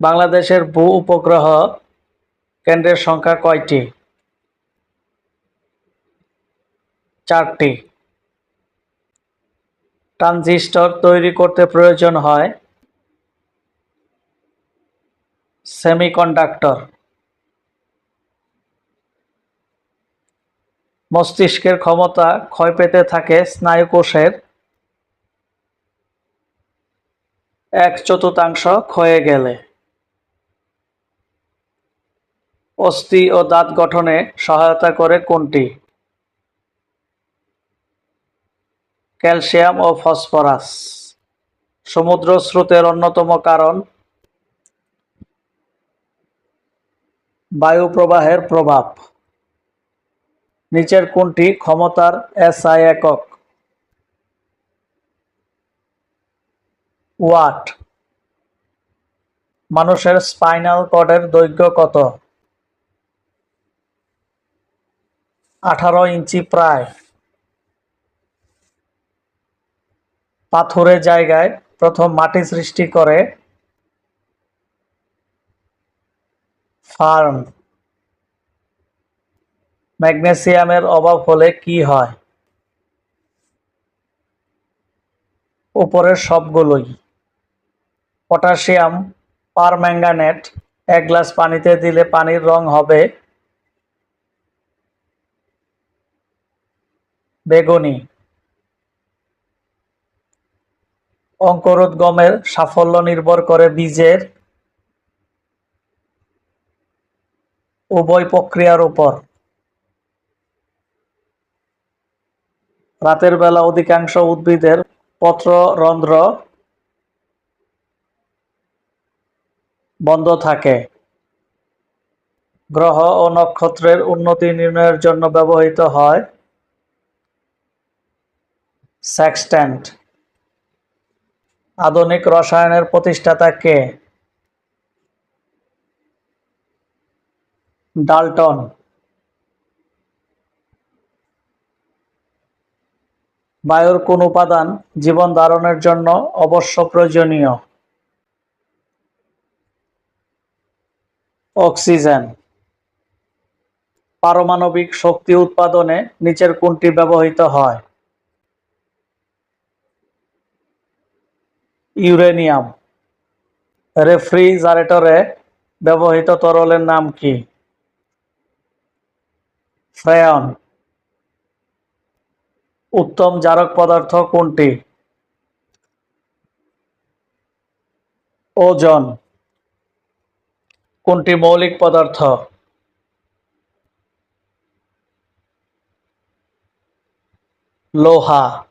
বাংলাদেশের ভূ উপগ্রহ কেন্দ্রের সংখ্যা কয়টি? চারটি। ট্রানজিস্টর তৈরি করতে প্রয়োজন হয় সেমিকন্ডাক্টর। মস্তিষ্কের ক্ষমতা ক্ষয় পেতে থাকে স্নায়ুকোষের। এক চতুর্থাংশ ক্ষয়ে গেলে। অস্থি ও দাঁত গঠনে সহায়তা করে কোনটি? ক্যালসিয়াম ও ফসফরাস। সমুদ্র স্রোতের অন্যতম কারণ বায়ু প্রবাহের প্রভাব। নিচের কোনটি ক্ষমতার এসআই একক? ওয়াট। মানুষের স্পাইনাল কর্ডের দৈর্ঘ্য কত? আঠারো ইঞ্চি প্রায়। পাথরের জায়গায় প্রথম মাটি সৃষ্টি করে ফার্ন ম্যাগনেসিয়ামের অভাব হলে কি হয়? উপরের সবগুলোই। পটাশিয়াম পারম্যাঙ্গানেট এক গ্লাস পানিতে দিলে পানির রং হবে বেগুনি। অঙ্কুরোদ্গমের সাফল্য নির্ভর করে বীজের উভয় প্রক্রিয়ার উপর। রাতের বেলা অধিকাংশ উদ্ভিদের পত্ররন্ধ্র বন্ধ থাকে। গ্রহ ও নক্ষত্রের উন্নতি নির্ণয়ের জন্য ব্যবহৃত হয় সেক্সট্যান্ট আধুনিক রসায়নের প্রতিষ্ঠাতা কে? ডাল্টন। বায়ুর কোন উপাদান জীবন ধারণের জন্য অবশ্য প্রয়োজনীয়। অক্সিজেন। পারমাণবিক শক্তি উৎপাদনে নিচের কোনটি ব্যবহৃত হয়? ইউরেনিয়াম। রেফ্রিজারেটরে ব্যবহৃত তরলের নাম কি? ফ্রেয়ন। উত্তম জারক পদার্থ কোনটি? ওজন। কোনটি মৌলিক পদার্থ? লোহা।